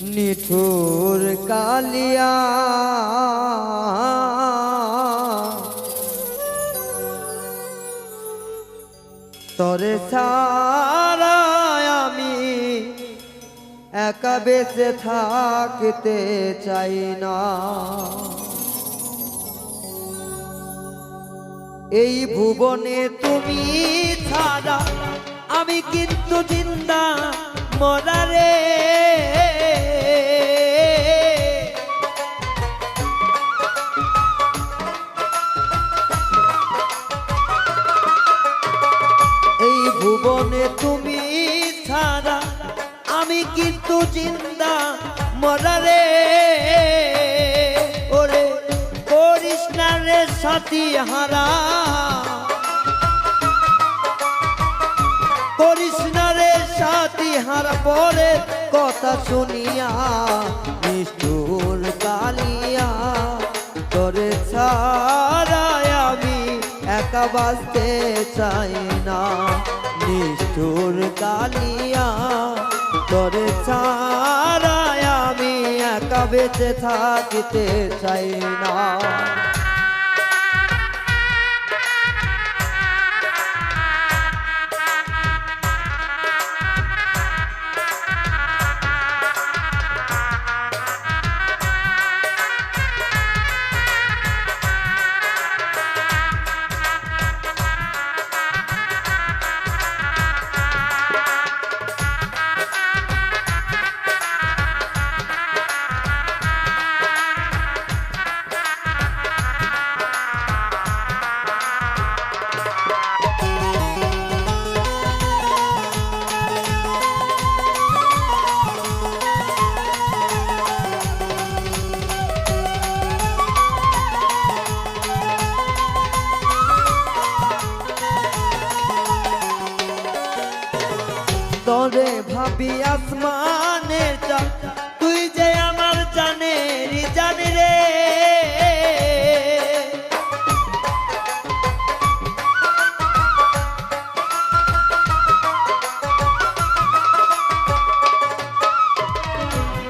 নিঠুর কালিয়া। তরে সারা আমি একা বেঁচে থাকতে চাই না। এই ভুবনে তুমি ছাড়া আমি কিন্তু জিন্দা মরারে। জিন্দা মরারে ওরে করিস না রে সাথী হারা। করিস না রে সাথী হারা পরে কথা শুনিয়া, নিষ্ঠুর কালিয়া, তোরে ছাড়াই আমি একা বাঁচতে চাই না। নিষ্ঠুর কালিয়া তোরে ছাড়াই আমি একা বেঁচে থাকিতে চাই না। ভাবি আসমানের তুই যে আমার জানের জানি রে।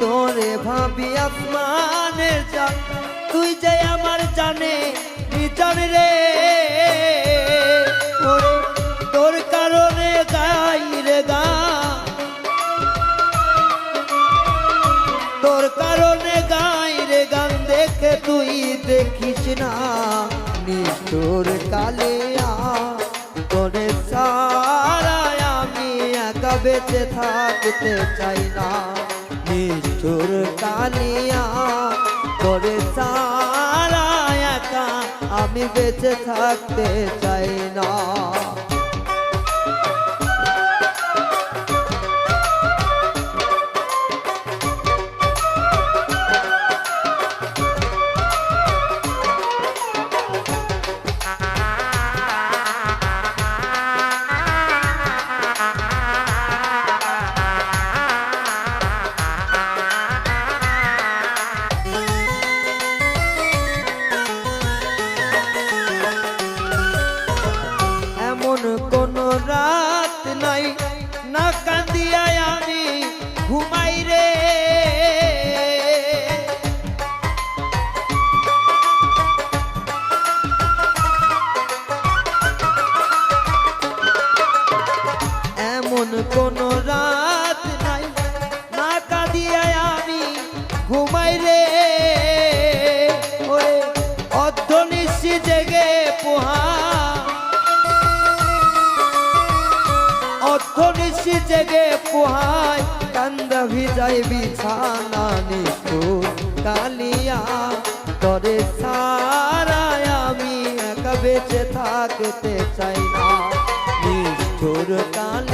তোরে ভাবি আসমানের চাঁদ। তুই যে আমার জানে জানি রে। ওরে দেখে তুই দেখিস না। নিষ্ঠুর কালিয়া তোরে সারায় আমি একা বেঁচে থাকতে চাই না। নিষ্ঠুর কালিয়া তোরে সারায় একা আমি বেঁচে থাকতে চাই না। জেগে পোহায় কান্দ ভিজাই বিছানা নিষ্ঠুর কালিয়া তরে সারায় আমি একা বেঁচে থাকতে চাই না। নিষ্ঠুর কালিয়া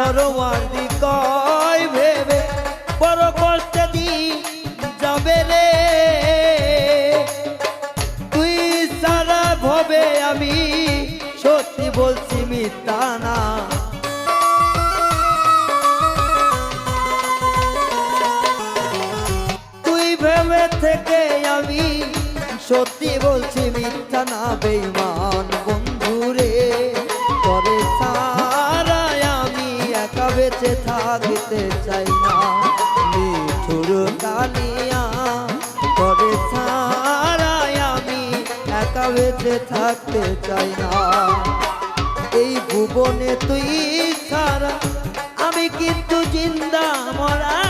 সরোয়ার্দি কই ভেবে, বড় কষ্টে যাবে রে। তুই সারা ভবে আমি সত্যি বলছি মিথ্যা তুই ভেবে থেকে আমি সত্যি বলছি মিথ্যা না, বেইমান। থাকতে চাই না। মিঠুর কালিয়া করে সারায় আমি একা বেঁচে থাকতে চাই না। এই ভুবনে তুই ছাড়া আমি কিন্তু জিন্দা মরা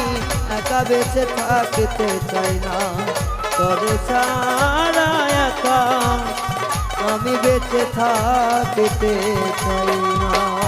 বেঁচে থাকতে চাই না তবে সারা আমি বেঁচে থাকতে চাই না।